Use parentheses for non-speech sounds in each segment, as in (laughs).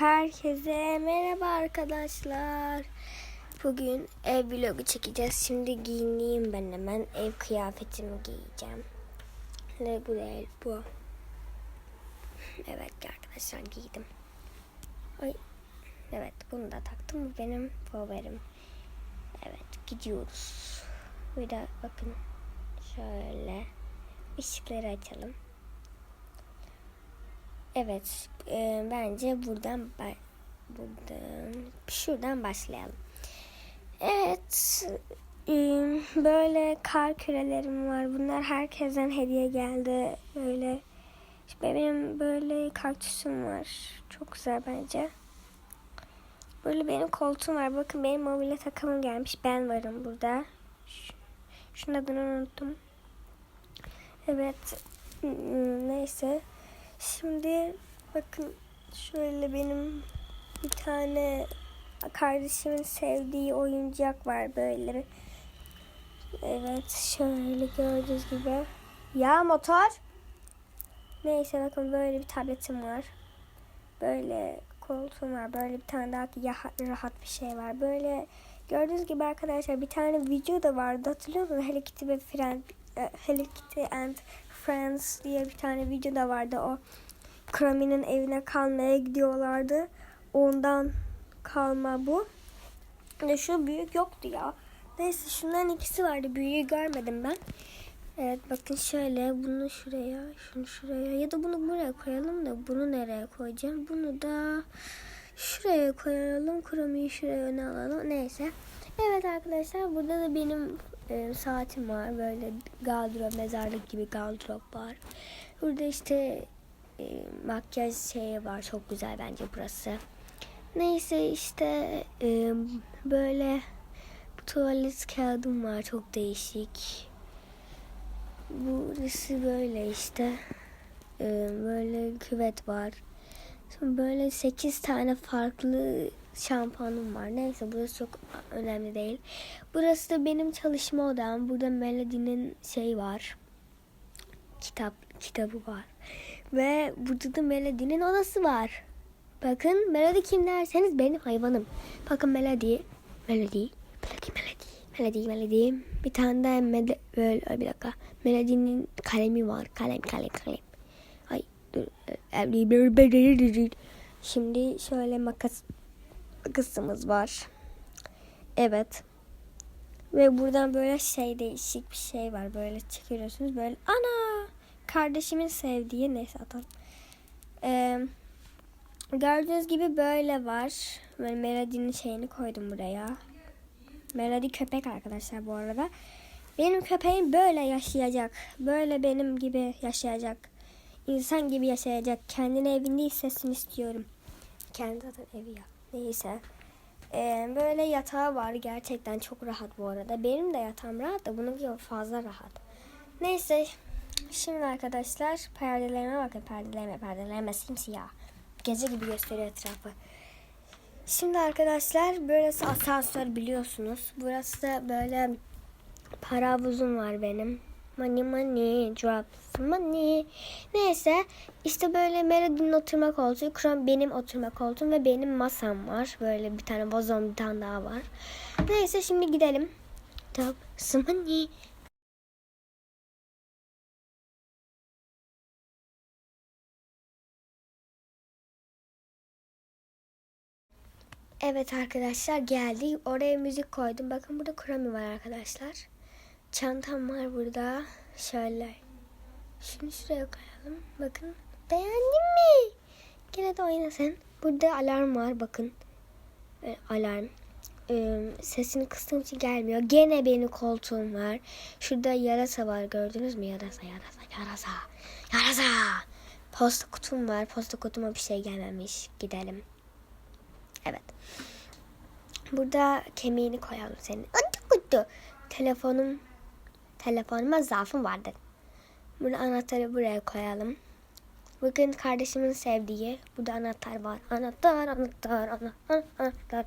Herkese merhaba arkadaşlar. Bugün ev vlogu çekeceğiz. Şimdi giyineyim ben hemen. Ev kıyafetimi giyeceğim. Ne bu değil bu. Evet arkadaşlar giydim. Ay. Evet bunu da taktım. Bu benim favorim. Evet gidiyoruz. Bir de bakın şöyle ışıkları açalım. Evet, e, bence buradan buradan şuradan başlayalım. Evet, e, böyle kar kürelerim var. Bunlar herkesten hediye geldi. Böyle işte benim böyle kaktüsüm var. Çok güzel bence. Böyle benim koltuğum var. Bakın benim mobilya takımım gelmiş. Ben varım burada. Şunun adını unuttum. Evet. Neyse. Şimdi bakın şöyle benim bir tane kardeşimin sevdiği oyuncak var böyle. Evet şöyle gördüğünüz gibi. Ya motor. Neyse bakın böyle bir tabletim var. Böyle koltuğum var. Böyle bir tane daha rahat bir şey var. Böyle gördüğünüz gibi arkadaşlar bir tane video da vardı. Hatırlıyor musunuz? Hello Kitty ve Friend, e, Hello Kitty and Friends diye bir tane video da vardı. O Krami'nin evine kalmaya gidiyorlardı. Ondan kalma bu. De şu büyük yoktu ya. Neyse şunların ikisi vardı. Büyüğü görmedim ben. Evet bakın şöyle bunu şuraya, şunu şuraya ya da bunu buraya koyalım da bunu nereye koyacağım? Bunu da şuraya koyalım. Krami'yi şuraya öne alalım. Neyse. Evet arkadaşlar burada da benim e, saatim var. Böyle gardırop, mezarlık gibi gardırop var. Burada işte e, makyaj şeyi var. Çok güzel bence burası. Neyse işte e, böyle tuvalet kağıdım var. Çok değişik. Burası böyle işte. E, böyle küvet var. Sonra böyle 8 tane farklı şampuanım var. Neyse burası çok önemli değil. Burası da benim çalışma odam. Burada Melody'nin şey var. Kitap kitabı var. Ve burada da Melody'nin odası var. Bakın Melody kim derseniz benim hayvanım. Bakın Melody. Melody. Melody, Melody. Melody, Melody. Bir tane de Mel böyle bir dakika. Melody'nin kalemi var. Kalem, kalem, kalem. Ay dur. Şimdi şöyle makas makasımız var. Evet. Ve buradan böyle şey değişik bir şey var. Böyle çekiyorsunuz böyle. Ana! Kardeşimin sevdiği neyse atalım. Ee, gördüğünüz gibi böyle var. Böyle Melody'nin şeyini koydum buraya. Melody köpek arkadaşlar bu arada. Benim köpeğim böyle yaşayacak. Böyle benim gibi yaşayacak. İnsan gibi yaşayacak. Kendine evinde hissetsin istiyorum. Kendi zaten evi ya. Neyse. Ee, böyle yatağı var. Gerçekten çok rahat bu arada. Benim de yatağım rahat da bunun fazla rahat. Neyse. Şimdi arkadaşlar perdelerime bakın. Perdelerime perdelerime simsiyah. Gece gibi gösteriyor etrafı. Şimdi arkadaşlar burası asansör biliyorsunuz. Burası da böyle para havuzum var benim. Money money drops money. Neyse işte böyle Melody'nin oturma koltuğu. Kron benim oturma koltuğum ve benim masam var. Böyle bir tane vazon bir tane daha var. Neyse şimdi gidelim. Drops money. Evet arkadaşlar geldi. Oraya müzik koydum. Bakın burada kurami var arkadaşlar. Çantam var burada. Şöyle. Şunu şuraya koyalım. Bakın. Beğendin mi? Gene de oynasın. Burada alarm var bakın. Ee, alarm. Ee, sesini kıstığım için gelmiyor. Gene benim koltuğum var. Şurada yarasa var gördünüz mü? Yarasa, yarasa, yarasa. Yarasa. Posta kutum var. Posta kutuma bir şey gelmemiş. Gidelim. Evet. Burada kemiğini koyalım senin. Adı kutu. Telefonum telefonuma zaafım vardı. Burada anahtarı buraya koyalım. Bakın kardeşimin sevdiği. Burada anahtar var. Anahtar, anahtar, anahtar, anahtar.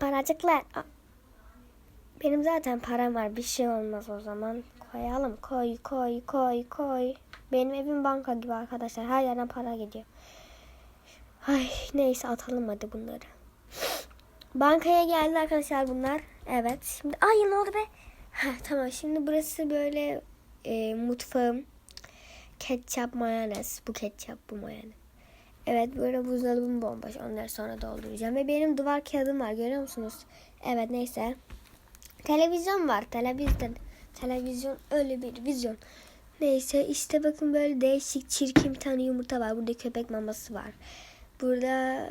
Paracıklar. Benim zaten param var. Bir şey olmaz o zaman. Koyalım. Koy, koy, koy, koy. Benim evim banka gibi arkadaşlar. Her yerden para gidiyor. Ay neyse atalım hadi bunları. Bankaya geldi arkadaşlar bunlar. Evet. Şimdi ay ne oldu be? Heh, tamam şimdi burası böyle e, mutfağım. Ketçap mayonez. Bu ketçap bu mayonez. Evet böyle buzdolabım bomboş. Onları sonra dolduracağım. Ve benim duvar kağıdım var görüyor musunuz? Evet neyse. Televizyon var. Televizyon. Televizyon öyle bir vizyon. Neyse işte bakın böyle değişik çirkin bir tane yumurta var. Burada köpek maması var. Burada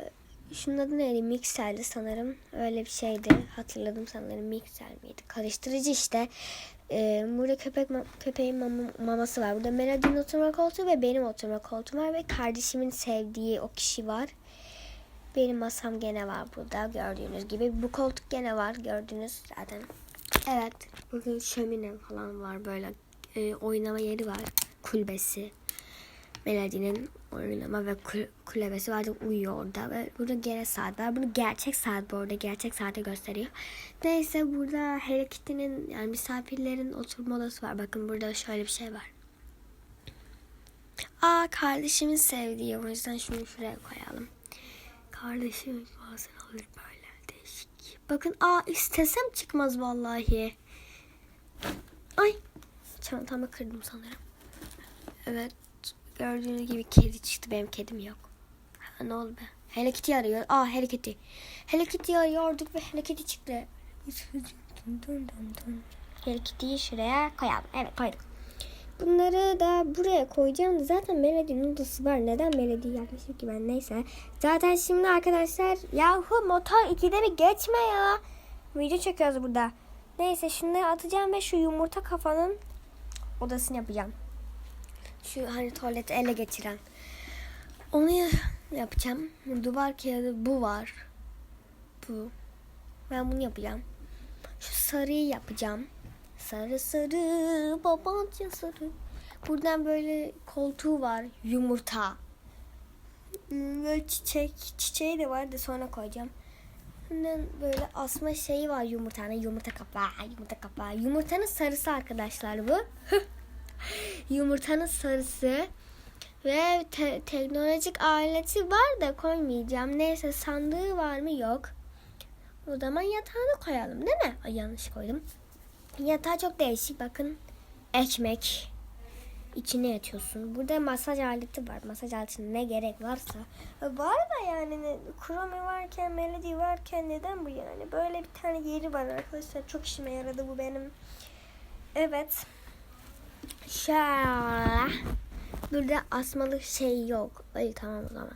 şunun adı neydi? Mikserdi sanırım. Öyle bir şeydi. Hatırladım sanırım. Mikser miydi? Karıştırıcı işte. Ee, burada köpek ma- köpeğin mama- maması var. Burada Melody'nin oturma koltuğu ve benim oturma koltuğum var. Ve kardeşimin sevdiği o kişi var. Benim masam gene var burada gördüğünüz gibi. Bu koltuk gene var gördünüz zaten. Evet. Bugün şömine falan var böyle e, oynama yeri var. Kulbesi. Melody'nin oynama ve kul- kulübesi var. Uyuyor orada. Ve burada gene saat var. Bunu gerçek saat bu arada. Gerçek saate gösteriyor. Neyse burada Hello Kitty'nin yani misafirlerin oturma odası var. Bakın burada şöyle bir şey var. Aa kardeşimin sevdiği. O yüzden şunu şuraya koyalım. Kardeşim bazen olur böyle değişik. Bakın aa istesem çıkmaz vallahi. Ay çantamı kırdım sanırım. Evet gördüğünüz gibi kedi çıktı. Benim kedim yok. Ha, ne oldu be? Hello Kitty arıyor. Aa Hello Kitty. Hello Kitty arıyorduk ve Hello Kitty çıktı. Hello Kitty'yi şuraya koyalım. Evet koyduk. Bunları da buraya koyacağım. Zaten Melody'nin odası var. Neden Melody yapmışım ki ben neyse. Zaten şimdi arkadaşlar yahu motor ikide bir geçme ya. Video çekiyoruz burada. Neyse şunları atacağım ve şu yumurta kafanın odasını yapacağım. Şu hani tuvaleti ele geçiren. Onu ya- yapacağım. Duvar kağıdı bu var. Bu. Ben bunu yapacağım. Şu sarıyı yapacağım. Sarı sarı babanca sarı. Buradan böyle koltuğu var. Yumurta. Böyle çiçek. Çiçeği de var da sonra koyacağım. Bundan böyle asma şeyi var yumurtanın. Yumurta kapağı. Yumurta kapağı. Yumurtanın sarısı arkadaşlar bu. (laughs) Yumurtanın sarısı. Ve te- teknolojik aleti var da koymayacağım. Neyse sandığı var mı? Yok. O zaman yatağını koyalım değil mi? Ay yanlış koydum. Yatağı çok değişik. Bakın ekmek. içine yatıyorsun. Burada masaj aleti var. Masaj aletine ne gerek varsa. E, Var da yani Chrome varken, Melody varken neden bu yani? Böyle bir tane yeri var arkadaşlar. Çok işime yaradı bu benim. Evet. Şöyle. Burada asmalı şey yok. Ay tamam o zaman.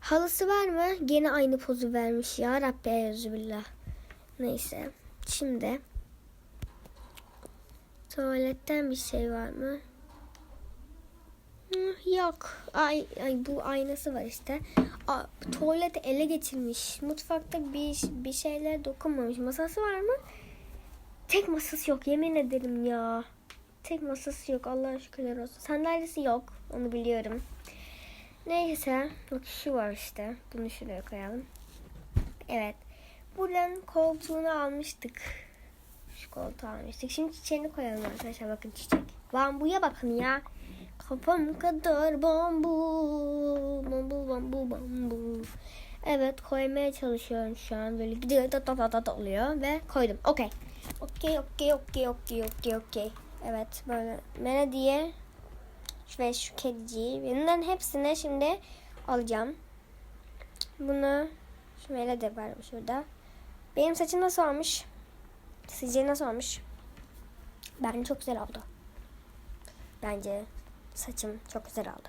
Halısı var mı? Gene aynı pozu vermiş ya Rabbi Eyyüzübillah. Neyse. Şimdi tuvaletten bir şey var mı? Yok. Ay, ay bu aynası var işte. A, tuvaleti ele geçirmiş. Mutfakta bir bir şeyler dokunmamış. Masası var mı? Tek masası yok yemin ederim ya. Tek masası yok Allah'a şükürler olsun. Sandalyesi yok onu biliyorum. Neyse bak şu var işte. Bunu şuraya koyalım. Evet. Buradan koltuğunu almıştık. Şu koltuğu almıştık. Şimdi çiçeğini koyalım arkadaşlar. Bakın çiçek. Bambuya bakın ya. Kafam kadar bambu. Bambu bambu bambu. Evet koymaya çalışıyorum şu an. Böyle gidiyor da da da da oluyor. Ve koydum. Okey. Okey okey okey okey okey okey. Evet böyle Melody'ye ve şu kediciyi. Bunların hepsini şimdi alacağım. Bunu şu Melody var şurada. Benim saçım nasıl olmuş? Sizce nasıl olmuş? Bence çok güzel oldu. Bence saçım çok güzel oldu.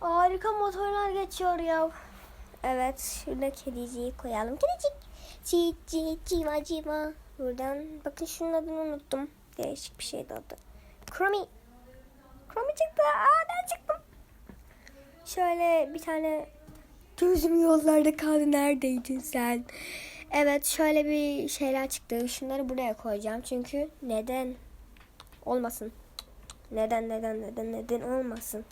Harika motorlar geçiyor ya. Evet, şurada kediciyi koyalım. Kedicik. Cici, civa civa. Buradan bakın şunun adını unuttum. Değişik bir şeydi adı. Chromie. Chromie çıktı. Aa ben çıktım. Şöyle bir tane gözüm yollarda kaldı. Neredeydin sen? Evet şöyle bir şeyler çıktı. Şunları buraya koyacağım. Çünkü neden olmasın? Neden neden neden neden olmasın?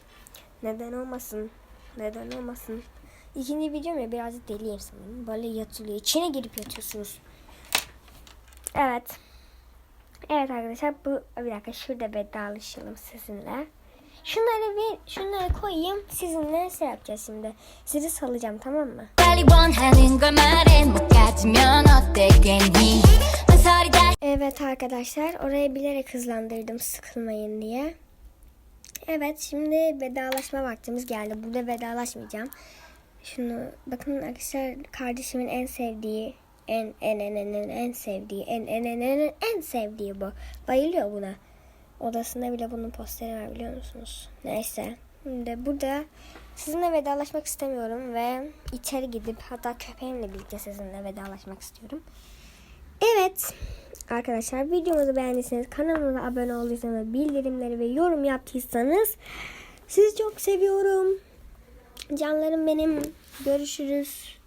Neden olmasın? Neden olmasın? İkinci videom ya biraz deliyim sanırım. Böyle yatılıyor. İçine girip yatıyorsunuz. Evet. Evet arkadaşlar bu bir dakika şurada vedalaşalım sizinle. Şunları ver, şunları koyayım. Sizinle şey yapacağız şimdi. Sizi salacağım tamam mı? Evet arkadaşlar orayı bilerek hızlandırdım sıkılmayın diye. Evet şimdi vedalaşma vaktimiz geldi. Burada vedalaşmayacağım. Şunu bakın arkadaşlar kardeşimin en sevdiği en en en en en, en sevdiği en en en en en sevdiği bu. Bayılıyor buna. Odasında bile bunun posteri var biliyor musunuz? Neyse. Şimdi burada sizinle vedalaşmak istemiyorum ve içeri gidip hatta köpeğimle birlikte sizinle vedalaşmak istiyorum. Evet arkadaşlar videomuzu beğendiyseniz kanalımıza abone olduysanız bildirimleri ve yorum yaptıysanız sizi çok seviyorum. Canlarım benim. Görüşürüz.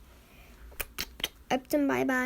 Öptüm bay bay.